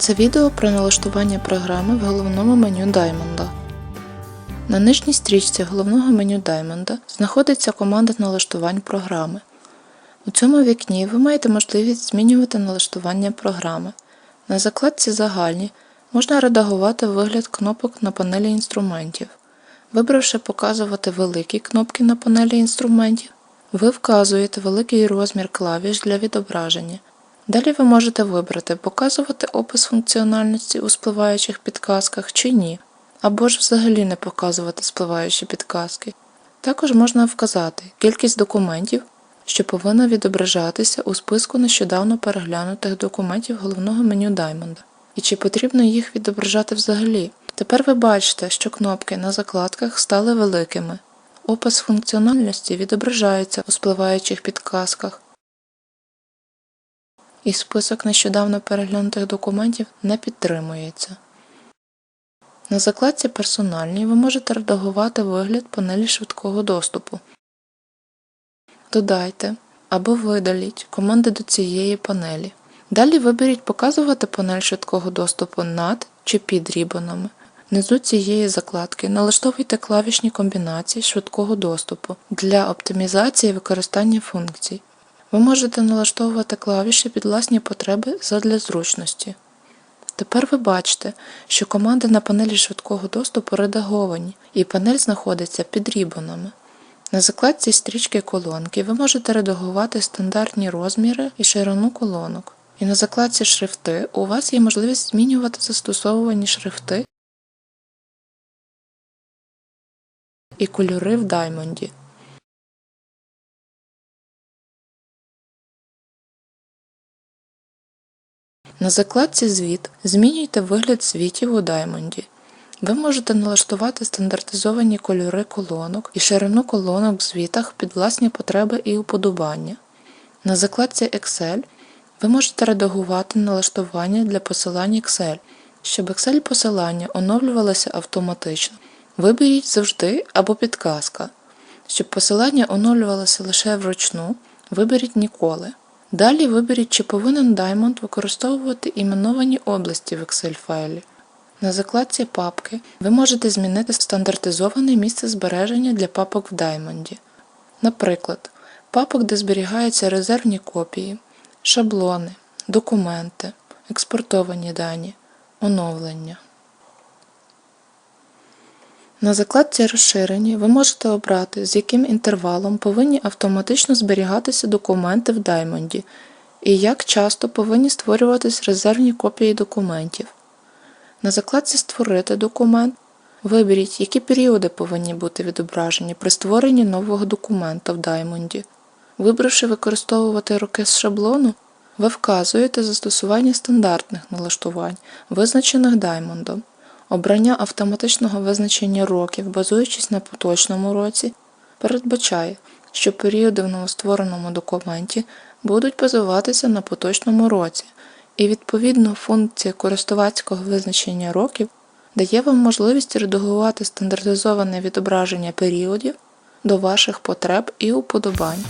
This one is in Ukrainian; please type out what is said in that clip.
Це відео про налаштування програми в головному меню Diamond. На нижній стрічці головного меню Diamond знаходиться команда налаштувань програми. У цьому вікні ви маєте можливість змінювати налаштування програми. На закладці Загальні можна редагувати вигляд кнопок на панелі інструментів. Вибравши Показувати великі кнопки на панелі інструментів, ви вказуєте великий розмір клавіш для відображення. Далі ви можете вибрати Показувати опис функціональності у спливаючих підказках чи ні, або ж взагалі не показувати спливаючі підказки. Також можна вказати кількість документів, що повинна відображатися у списку нещодавно переглянутих документів головного меню Diamond, і чи потрібно їх відображати взагалі. Тепер ви бачите, що кнопки на закладках стали великими. Опис функціональності відображається у спливаючих підказках, і список нещодавно переглянутих документів не підтримується. На закладці Персональні ви можете редагувати вигляд панелі швидкого доступу. Додайте або видаліть команди до цієї панелі. Далі виберіть Показувати панель швидкого доступу над чи під рібонами. Внизу цієї закладки налаштовуйте клавішні комбінації швидкого доступу для оптимізації використання функцій. Ви можете налаштовувати клавіші під власні потреби задля зручності. Тепер ви бачите, що команди на панелі швидкого доступу редаговані, і панель знаходиться під рібонами. На закладці стрічки колонки ви можете редагувати стандартні розміри і ширину колонок. І на закладці шрифти у вас є можливість змінювати застосовувані шрифти і кольори в Diamond. На закладці Звіт змінюйте вигляд звітів у Diamond. Ви можете налаштувати стандартизовані кольори колонок і ширину колонок в звітах під власні потреби і уподобання. На закладці Excel ви можете редагувати налаштування для посилань Excel, щоб Excel посилання оновлювалося автоматично. Виберіть завжди або підказка. Щоб посилання оновлювалося лише вручну, виберіть ніколи. Далі виберіть, чи повинен Diamond використовувати іменовані області в Excel файлі. На закладці Папки ви можете змінити стандартизоване місце збереження для папок в Diamond. Наприклад, папок, де зберігаються резервні копії, шаблони, документи, експортовані дані, оновлення. На закладці Розширені ви можете обрати, з яким інтервалом повинні автоматично зберігатися документи в Diamond і як часто повинні створюватись резервні копії документів. На закладці Створити документ виберіть, які періоди повинні бути відображені при створенні нового документа в Diamond. Вибравши використовувати роки з шаблону, ви вказуєте застосування стандартних налаштувань, визначених Diamond. Обрання автоматичного визначення років, базуючись на поточному році, передбачає, що періоди в новоствореному документі будуть базуватися на поточному році, і відповідно функція користувацького визначення років дає вам можливість редагувати стандартизоване відображення періодів до ваших потреб і уподобань.